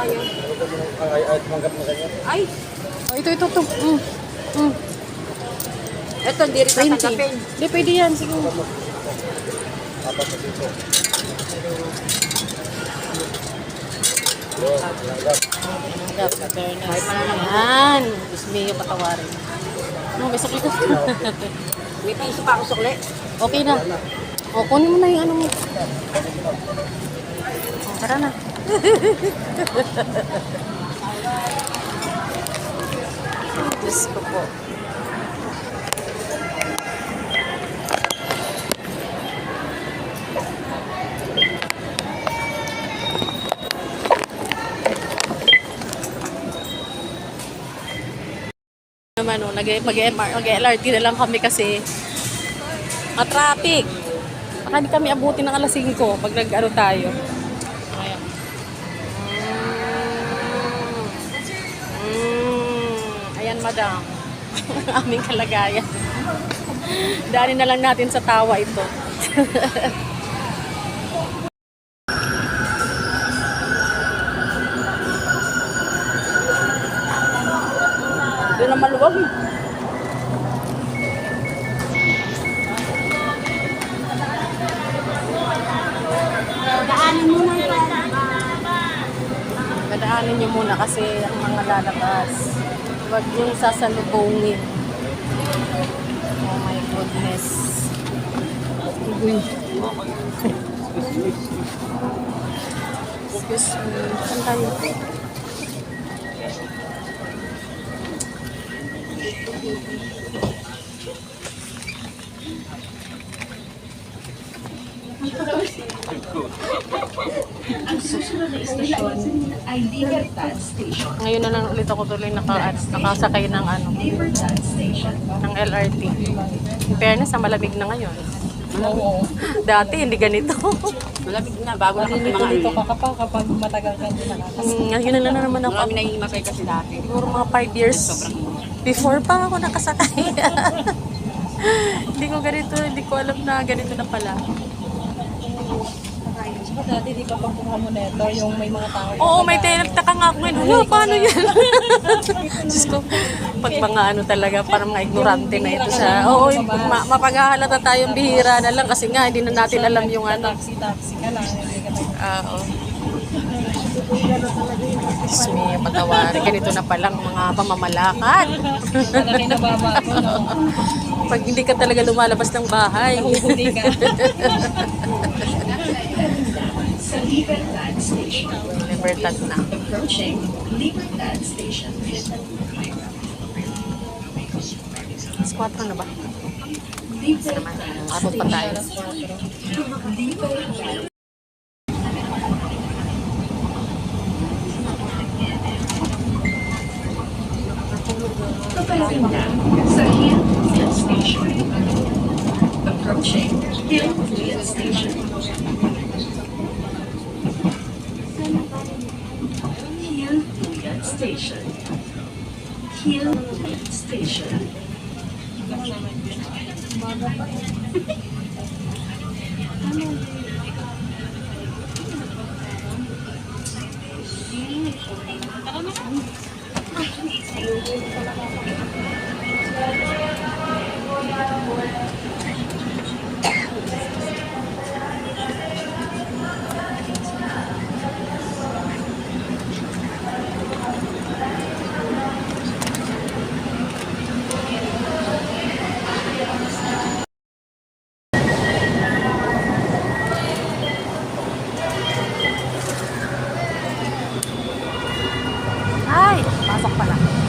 tayo. Ay, ay, tumanggap na ganyan. Ay, Oh, ito, ito, ito. Mm. Mm. eto, hindi rin 20. tatanggapin. Hindi, pwede yan. Sige. Apat na dito. Tanggap, Fairness. Yan. Diyos mio, patawarin. Ano, may sakit ka. May piso pa ako sukli. okay na. O, kunin mo na yung ano mo. Tara na. Diyos ko po. naman oh, nag mag-LRT na lang kami kasi ma-traffic. Baka hindi kami abutin ng alas 5 pag nag-ano tayo. Madam. Ang aming kalagayan. Daanin na lang natin sa tawa ito. Doon na maluwag eh. Madaanin nyo muna kasi ang mga lalabas. Huwag yung sasalubungin. Oh my goodness. Uy. Excuse me. Saan tayo? ay Libertad Station. Ngayon na lang ulit ako tuloy naka, nakasakay ng ano, Libertad Station. ng LRT. In fairness, ang malamig na ngayon. Dati, hindi ganito. Malamig na, bago na kasi mga ano. ka kapag kapag matagal ka hindi nakakasama. Mm, Ngayon na lang naman ako. Marami naihimatay kasi dati. Siguro mga 5 years before pa ako nakasakay. hindi ko ganito, hindi ko alam na ganito na pala. Saka dati di ba pagkuha mo neto, yung may mga tao. Oo, may tinagtaka nga ako ngayon. Wala, paano yan? Diyos ko, pag mga ano talaga, parang mga ignorante na ito sa... Oo, ma- mapaghahalata tayong bihira na lang kasi nga, hindi na natin alam yung ano. Taxi-taxi ka lang, Oo. Diyos me, patawarin. Ganito na palang mga pamamalakad. Malaki na babago, no? Pag hindi ka talaga lumalabas ng bahay. Hindi ka. Sa Libertad Station. Libertad na. Approaching Libertad Station. Mas 4 na ba? Libertad Abot pa tayo. Na sa Hillfield Station. Approaching Hillfield Station. Hillfield Station. Station. สองปันหลัง